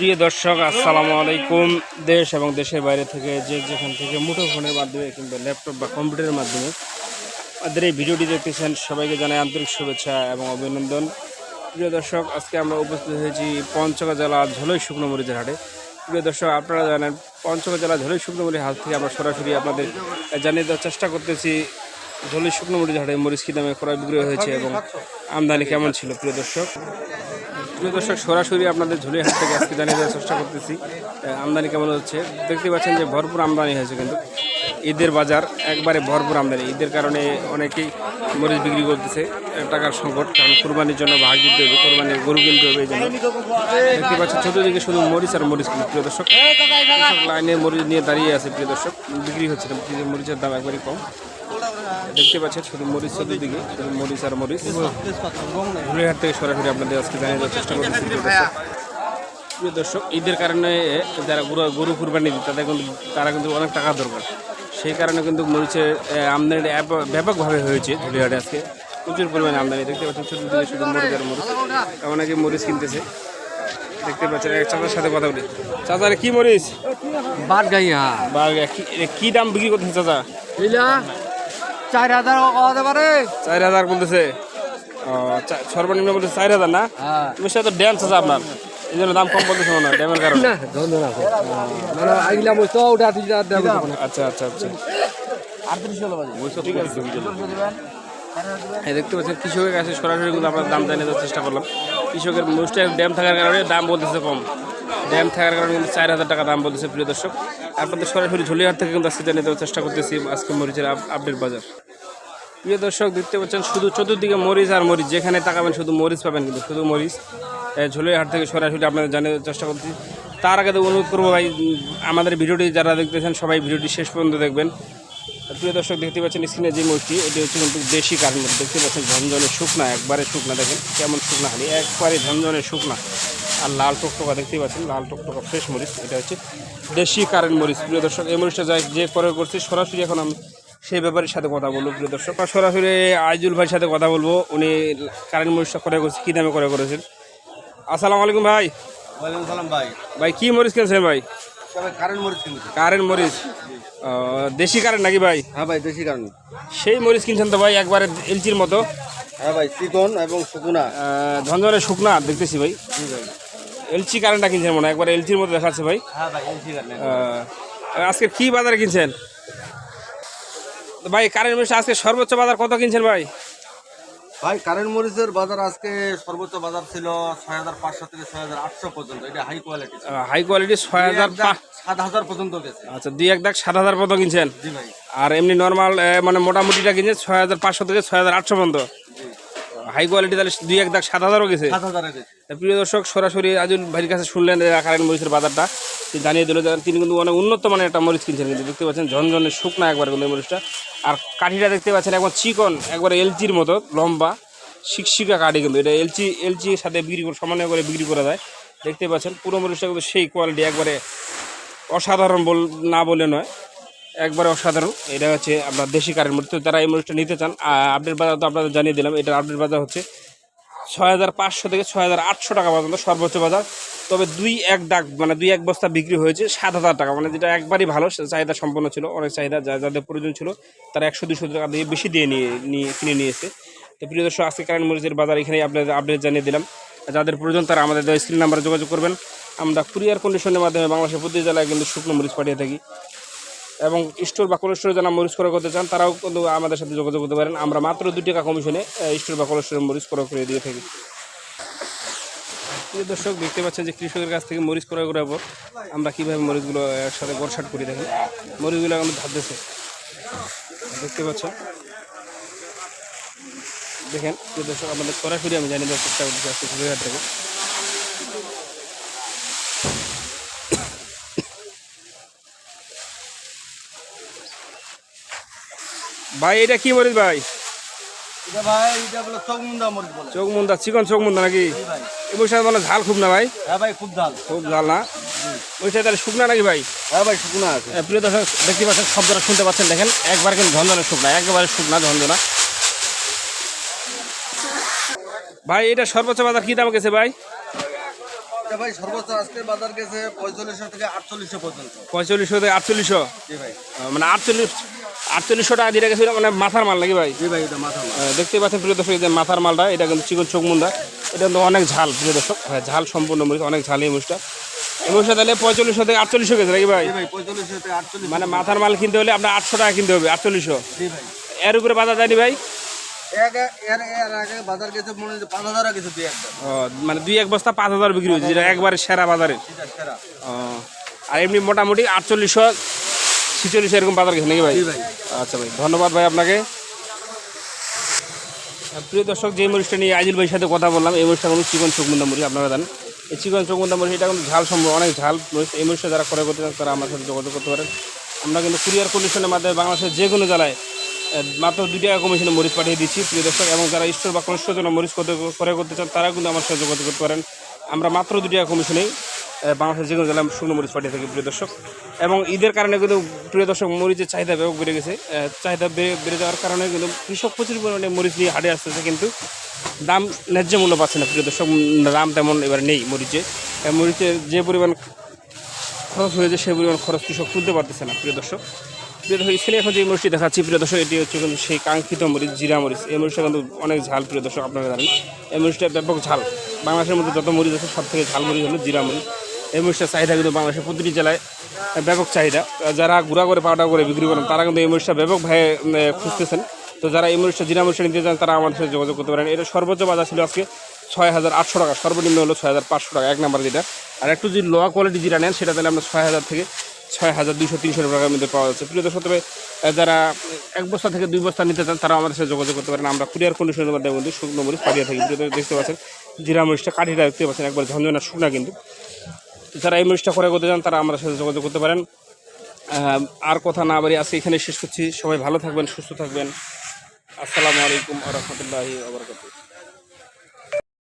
প্রিয় দর্শক, আসসালামু আলাইকুম। দেশ এবং দেশের বাইরে থেকে যে যেখান থেকে মুঠো ফোনের মাধ্যমে কিংবা ল্যাপটপ বা কম্পিউটারের মাধ্যমে আমাদের এই ভিডিওটি দেখতেছেন, সবাইকে জানাই আন্তরিক শুভেচ্ছা এবং অভিনন্দন। প্রিয় দর্শক, আজকে আমরা উপস্থিত হয়েছি পঞ্চগড় জেলা ঝোলই শুকনো মরিচের হাটে। প্রিয় দর্শক, আপনারা জানেন, পঞ্চগড় জেলা ঝোলই শুকনো মরিচের হাট থেকে আমরা সরাসরি আপনাদের জানিয়ে দেওয়ার চেষ্টা করতেছি, ঝোলই শুকনো মরিচের হাটে মরিচ কী দামে ক্রয় বিক্রয় হয়েছে এবং আমদানি কেমন ছিল, প্রিয় দর্শক? প্রিয় দর্শক, সরাসরি আপনাদের ঝুলির হাট থেকে আজকে জানিয়ে দেওয়ার চেষ্টা করতেছি। আমদানি কেমন হচ্ছে? দেখতে পাচ্ছেন যে ভরপুর আমদানি হয়েছে কিন্তু। ঈদের বাজার একবারে ভরপুর আমদানি। ঈদের কারণে অনেকেই মরিচ বিক্রি করতেছে টাকার সংকট, কারণ কোরবানির জন্য ভাগ দিতে হবে, কোরবানির গরু কিনতে হবে এই জন্য। দেখতে পাচ্ছেন চতুর্দিকে শুধু মরিচ আর মরিচ প্রিয় দর্শক। লাইনে মরিচ নিয়ে দাঁড়িয়ে আছে, প্রিয় দর্শক। বিক্রি হচ্ছে মরিচের দাম একবারই কম। দেখতে পাচ্ছেন শুধু মরিচ চতুর্দিকে শুধু মরিচ আর মরিচ। ঝুলিহাট থেকে সরাসরি আপনাদের আজকে জানিয়ে দেওয়ার চেষ্টা করতেছি প্রিয় দর্শক। ঈদের কারণে যারা গরু গরু কুরবানি দিই তাদের কিন্তু তারা কিন্তু অনেক টাকা দরকার। সেই কারণে কিন্তু মরিচের আমদানি ব্যাপক- ব্যাপকভাবে হয়েছে ঝুলিহাটে আজকে। প্রচুর পরিমাণে আমদানি। দেখতে পাচ্ছেন চতুর্দিকে শুধু মরিচ আর মরিচ। অনেকে মরিচ কিনতেছে। দেখতে পাচ্ছেন চাচার সাথে কথা বলি। চাচার কি মরিচ? বাদ গাইয়া বা কি দাম বিক্রি করতেছে চাচা? চার হাজার হতে পারে। চার হাজার বলতেছে। সর্বনিম্ন বলতেছে চার হাজার না? হ্যাঁ। তো ড্যান্স আছে আপনার। এই জন্য দাম কম বলতেছে ড্যামের কারণে। না আছে মানে দেব আচ্ছা আচ্ছা আচ্ছা। ঠিক আছে এই দেখতে পাচ্ছেন কৃষকের কাছে সরাসরি কিন্তু দাম জানিয়ে দেওয়ার চেষ্টা করলাম। কৃষকের মোস্টে ড্যাম থাকার কারণে দাম বলতেছে কম। ড্যাম থাকার কারণে কিন্তু চার হাজার টাকা দাম বলতেছে প্রিয় দর্শক। আপনাদের সরাসরি ঝুলিহাট থেকে কিন্তু আজকে জানিয়ে দেওয়ার চেষ্টা করতেছি, আজকে মরিচের আপডেট বাজার। প্রিয় দর্শক, দেখতে পাচ্ছেন শুধু চতুর্দিকে মরিচ আর মরিচ, যেখানে তাকাবেন শুধু মরিচ পাবেন কিন্তু, শুধু মরিচ। ঝুলির হাট থেকে সরাসরি আপনাদের জানিয়ে দেওয়ার চেষ্টা করছি তার আগে তো অনুরোধ করব ভাই আমাদের ভিডিওটি যারা দেখতেছেন, সবাই ভিডিওটি শেষ পর্যন্ত দেখবেন। প্রিয় দর্শক, দেখতে পাচ্ছেন স্ক্রিনে যে মরিচটি এটি হচ্ছে কিন্তু দেশি মরিচ দেখতে পাচ্ছেন ঝনঝনে শুকনা, একবারে শুকনা, দেখেন কেমন শুকনা হালি একবারে ঝনঝনে শুকনা। আর লাল টকটকা, দেখতে পাচ্ছেন, লাল টকটকা, ফ্রেশ মরিচ, এটা হচ্ছে দেশি কারেন্ট মরিচ। প্রিয় দর্শক এই মরিচটা যাই যে ক্রয় করছি সরাসরি এখন আমি সেই ব্যাপারের সাথে কথা বলব প্রিয় দর্শক। আর সরাসরি আইজুল ভাইয়ের সাথে কথা বলব। উনি কারেন্ট মরিচটা ক্রয় করছে কী দামে ক্রয় করেছেন? আসসালামু আলাইকুম ভাই। ওয়ালাইকুম সালাম ভাই। ভাই কি মরিচ কিনছেন ভাই? কারেন্ট মরিচ কারেন্ট মরিচ। দেশি কারেন্ট নাকি ভাই? হ্যাঁ ভাই দেশি কারেন্ট। সেই মরিচ কিনছেন তো ভাই একবারে এলচির মতো। হ্যাঁ ভাই চিকন এবং শুকুনা। ঝনঝনে শুকনা দেখতেছি ভাই। জি ভাই। এলচি কারেন্টটা কিনছেন মনে হয়? একবার এলচির মধ্যে দেখাচ্ছে ভাই। হ্যাঁ আজকে কি বাজারে কিনছেন? ভাই কারেন্ট মরিচ আজকে সর্বোচ্চ বাজার কত কিনছেন ভাই? ভাই কারেন্ট মরিচের বাজার আজকে সর্বোচ্চ বাজার ছিল ছয় হাজার পাঁচশো থেকে ছয় হাজার আটশো পর্যন্ত। এটা হাই কোয়ালিটি হাই কোয়ালিটি ছয় হাজার সাত হাজার পর্যন্ত গেছে। আচ্ছা দুই এক দাগ সাত হাজার মতো কিনছেন? জি ভাই। আর এমনি নর্মাল মানে মোটামুটিটা কিনছেন ছয় হাজার পাঁচশো থেকে ছয় হাজার আটশো পর্যন্ত। হাই কোয়ালিটি তাহলে দুই এক দাগ সাত হাজারও গেছে। সাত হাজারে গেছে। প্রিয় দর্শক, সরাসরি আজুল ভাইয়ের কাছে শুনলেন কারেন্ট মরিচের বাজারটা। তিনি জানিয়ে দিল তিনি কিন্তু অনেক উন্নত মানের একটা মরিচ কিনছেন। কিন্তু দেখতে পাচ্ছেন ঝনঝনে শুকনা একবার কিন্তু এই মরিচটা। আর কাঠিটা দেখতে পাচ্ছেন একবার চিকন, একবার এলচির মতো, লম্বা, শিকশিকা কাঠি কিন্তু। এটা এলচি, এলচির সাথে বিক্রি করে সমানে করে বিক্রি করা যায়। দেখতে পাচ্ছেন পুরো মরিচটা কিন্তু সেই কোয়ালিটি একবারে অসাধারণ বল না বলে নয়, একবারে অসাধারণ। এটা হচ্ছে আপনার দেশি কারেন্ট মরিচ। তো যারা এই মরিচটা নিতে চান আপডেট বাজার তো আপনাদের জানিয়ে দিলাম। এটার আপডেট বাজার হচ্ছে ছয় হাজার পাঁচশো থেকে ছয় হাজার আটশো টাকা পর্যন্ত সর্বোচ্চ বাজার। তবে দুই এক ডাক মানে দুই এক বস্তা বিক্রি হয়েছে সাত হাজার টাকা। মানে যেটা একবারই ভালো চাহিদা সম্পন্ন ছিল, অনেক চাহিদা যাদের প্রয়োজন ছিল, তারা একশো দুশো টাকা দিয়ে বেশি দিয়ে নিয়ে নিয়ে কিনে নিয়েছে। তো প্রিয় দর্শক, আজকে কারেন্ট মরিচের বাজার এখানে আপনাদের আপডেট জানিয়ে দিলাম। যাদের প্রয়োজন তারা আমাদের স্ক্রিন নাম্বারে যোগাযোগ করবেন। আমরা কুরিয়ার কন্ডিশনের মাধ্যমে বাংলাদেশের প্রতি জেলায় কিন্তু শুকনো মরিচ পাঠিয়ে থাকি। এবং স্টোর বা কোল্ড স্টোরে যারা মরিচ ক্রয় করতে চান, তারাও কিন্তু আমাদের সাথে যোগাযোগ করতে পারেন। আমরা মাত্র দুই টাকা কমিশনে স্টোর বা কোল্ড স্টোরে মরিচ ক্রয় করে দিয়ে থাকি। দর্শক, দেখতে পাচ্ছেন যে কৃষকের কাছ থেকে মরিচ ক্রয় করার পর আমরা কীভাবে মরিচগুলো একসাথে গড়সাট করে থাকি। মরিচগুলো এখন ধারতেছে। দেখতে পাচ্ছেন? দেখেন দর্শক, আমাদের সরাসরি আমি জানিয়ে দেওয়ার চেষ্টা থেকে। ভাই এটা কি মরিচ ভাই? চোখ মুন্দা চিকন চোখ মুন্দা নাকি এই মরিচটা মানে ঝাল খুব না ভাই? হ্যাঁ ভাই খুব ঝাল। খুব ঝাল না? মরিচটা তাহলে শুকনা নাকি ভাই? হ্যাঁ ভাই শুকুনা আছে। প্রিয় দর্শক দেখতে পাচ্ছেন শব্দটা শুনতে পাচ্ছেন দেখেন একবার কিন্তু ঝঞ্ঝনা শুকনা একেবারে শুকনা ঝঞ্ঝনা ভাই এটা সর্বোচ্চ বাজার কি দাম গেছে ভাই? ভাই সর্বোচ্চ আজকের বাজার গেছে পঁয়তাল্লিশশো থেকে আটচল্লিশশো পর্যন্ত। পঁয়তাল্লিশশো থেকে আটচল্লিশশো? জি ভাই। মানে আটচল্লিশ আটচল্লিশশো টাকা দিয়ে গেছিল মানে মাথার মাল নাকি ভাই? জি ভাই এটা মাথা মাল। আহ, পাচ্ছেন প্রিয় দর্শক যে মাথার মালটা এটা কিন্তু চিকন চোখ মুন্দা। এটা কিন্তু অনেক ঝাল প্রিয় দর্শক। হ্যাঁ ঝাল সম্পূর্ণ মরিচ অনেক ঝাল এই মরিচটা। এই মরিচটা তাহলে পঁয়তাল্লিশশো থেকে আটচল্লিশশো গেছে নাকি ভাই? মানে মাথার মাল কিনতে হলে আপনার আটশো টাকা কিনতে হবে আটচল্লিশশো। এর উপরে বাজার যায়নি ভাই? মনে দুই মানে এক বস্তা পাঁচ হাজার বিক্রি হয়েছে যেটা একবারে সেরা বাজারে। আর এমনি মোটামুটি আটচল্লিশশো ছিচল্লিশশো এরকম বাজার গেছে নাকি ভাই? আচ্ছা ভাই ধন্যবাদ ভাই আপনাকে। প্রিয় দর্শক যে মরিচটা নিয়ে আজিল ভাইয়ের সাথে কথা বললাম এই মরিচটা কিন্তু চিকন চোখমুন্দা মরিচ আপনারা জানেন। এই চিকন চোখমুন্দা মরিচ এটা কিন্তু ঝাল সম্ভব অনেক ঝাল মরিচ। এই মরিচটা যারা ক্রয় করতে চান তারা আমার সাথে যোগাযোগ করতে পারেন। আমরা কিন্তু কুরিয়ার কন্ডিশনের মাধ্যমে বাংলাদেশের যে কোনো জেলায় মাত্র দুই টাকা কমিশনে মরিচ পাঠিয়ে দিচ্ছি, প্রিয় দর্শক, এবং যারা স্টোর বা কনস্টোর জন্য মরিচ ক্রয় করতে চান, তারা কিন্তু আমার সাথে যোগাযোগ করতে পারেন। আমরা মাত্র দুই টাকা কমিশনেই বাংলাদেশের যে কোনো জেলায় শুকনো মরিচ পাঠিয়ে থাকি, প্রিয় দর্শক। এবং ঈদের কারণে কিন্তু, প্রিয় দর্শক, মরিচের চাহিদা ব্যাপক বেড়ে গেছে। চাহিদা বেড়ে যাওয়ার কারণে কিন্তু কৃষক প্রচুর পরিমাণে মরিচ নিয়ে হাটে আসতেছে, কিন্তু দাম ন্যায্য মূল্য পাচ্ছে না, প্রিয় দর্শক। দাম তেমন এবার নেই মরিচে। মরিচের যে পরিমাণ খরচ হয়েছে সেই পরিমাণ খরচ কৃষক তুলতে পারতেছে না, প্রিয় দর্শক। প্রিয় দর্শক স্ক্রিনে এখন যে মরিচটি দেখাচ্ছি, প্রিয় দর্শক, এটি হচ্ছে কিন্তু সেই কাঙ্ক্ষিত মরিচ, জিরা মরিচ। এই মরিচটা কিন্তু অনেক ঝাল, প্রিয় দর্শক, আপনারা জানেন। এই মরিচটা ব্যাপক ঝাল। বাংলাদেশের মধ্যে যত মরিচ আছে, সব থেকে ঝাল মরিচ হলো জিরা মরিচ। এই মরিচটার চাহিদা কিন্তু বাংলাদেশের প্রতিটি জেলায় ব্যাপক চাহিদা। যারা গুঁড়া করে, পাউডার করে বিক্রি করেন, তারা কিন্তু এই মরিচটা ব্যাপকভাবে খুঁজতেছেন। তো যারা এই মরিচটা জিরা মরিচটা নিতে চান, তারা আমাদের সাথে যোগাযোগ করতে পারেন। এটা সর্বোচ্চ বাজার ছিল আজকে ছয় হাজার আটশো টাকা। সর্বনিম্ন হলো ছয় হাজার পাঁচশো টাকা, এক নাম্বার যেটা। আর একটু যদি লো কোয়ালিটি জিরা নেন, সেটা তাহলে আমরা ছয় হাজার থেকে ছয় হাজার দুশো তিনশো টাকার মধ্যে পাওয়া যাচ্ছে। প্রিয় দর্শক, তবে যারা এক বস্তা থেকে দুই বস্তা নিতে চান তারা আমাদের সাথে যোগাযোগ করতে পারেন। আমরা কুরিয়ার কন্ডিশনের মাধ্যমে কিন্তু শুকনো মরিচ পাঠিয়ে থাকি। প্রিয় দেখতে পাচ্ছেন, জিরা মরিচটা কাঠিটা দেখতে পাচ্ছেন, একবার ঝঞ্ঝনা শুকনা কিন্তু। যারা এই মরিচটা করে করতে চান, তারা আমাদের সাথে যোগাযোগ করতে পারেন। আর কথা না বাড়ি আজকে এখানে শেষ করছি। সবাই ভালো থাকবেন, সুস্থ থাকবেন। আসসালামু আলাইকুম রহমতুল্লাহি আবরকাতুহ